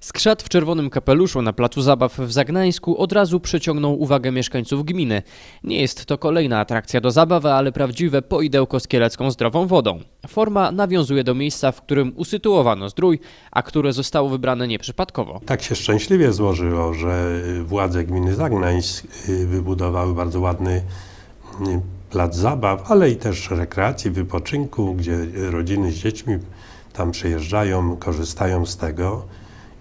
Skrzat w czerwonym kapeluszu na placu zabaw w Zagnańsku od razu przyciągnął uwagę mieszkańców gminy. Nie jest to kolejna atrakcja do zabawy, ale prawdziwe poidełko z kielecką zdrową wodą. Forma nawiązuje do miejsca, w którym usytuowano zdrój, a które zostało wybrane nieprzypadkowo. Tak się szczęśliwie złożyło, że władze gminy Zagnańsk y, wybudowały bardzo ładny y, plac zabaw, ale i też rekreacji, wypoczynku, gdzie rodziny z dziećmi tam przyjeżdżają, korzystają z tego.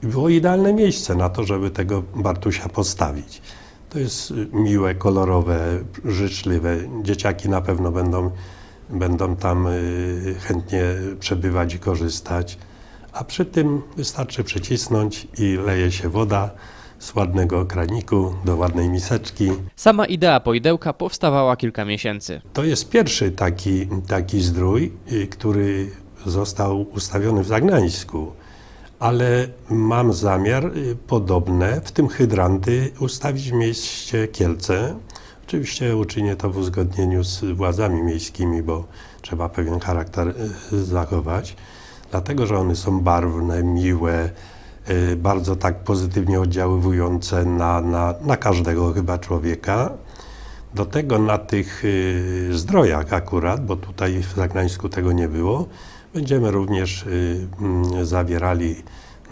I było idealne miejsce na to, żeby tego Bartusia postawić. To jest y, miłe, kolorowe, życzliwe. Dzieciaki na pewno będą, będą tam y, chętnie przebywać i korzystać. A przy tym wystarczy przycisnąć i leje się woda z ładnego kraniku do ładnej miseczki. Sama idea poidełka powstawała kilka miesięcy. To jest pierwszy taki, taki zdrój, y, który został ustawiony w Zagnańsku, ale mam zamiar y, podobne, w tym hydranty, ustawić w mieście Kielce. Oczywiście uczynię to w uzgodnieniu z władzami miejskimi, bo trzeba pewien charakter y, zachować, dlatego że one są barwne, miłe, y, bardzo tak pozytywnie oddziaływujące na, na, na każdego chyba człowieka. Do tego na tych zdrojach akurat, bo tutaj w Zagnańsku tego nie było, będziemy również y, mm, zawierali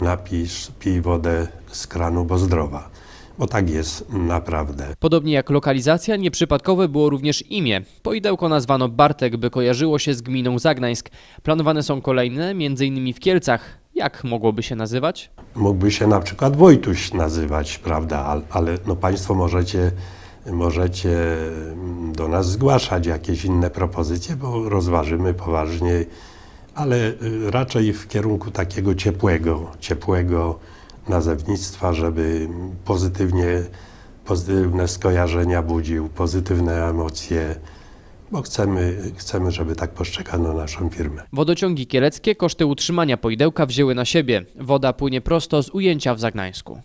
napis pij wodę z kranu, bo zdrowa. Bo tak jest naprawdę. Podobnie jak lokalizacja, nieprzypadkowe było również imię. Poidełko nazwano Bartek, by kojarzyło się z gminą Zagnańsk. Planowane są kolejne, m.in. w Kielcach. Jak mogłoby się nazywać? Mógłby się na przykład Wojtuś nazywać, prawda? Al- Ale no Państwo możecie, możecie mm, do nas zgłaszać jakieś inne propozycje, bo rozważymy poważnie, ale y, raczej w kierunku takiego ciepłego, ciepłego nazewnictwa, żeby pozytywnie, pozytywne skojarzenia budził, pozytywne emocje, bo chcemy, chcemy, żeby tak postrzegano naszą firmę. Wodociągi kieleckie koszty utrzymania poidełka wzięły na siebie. Woda płynie prosto z ujęcia w Zagnańsku.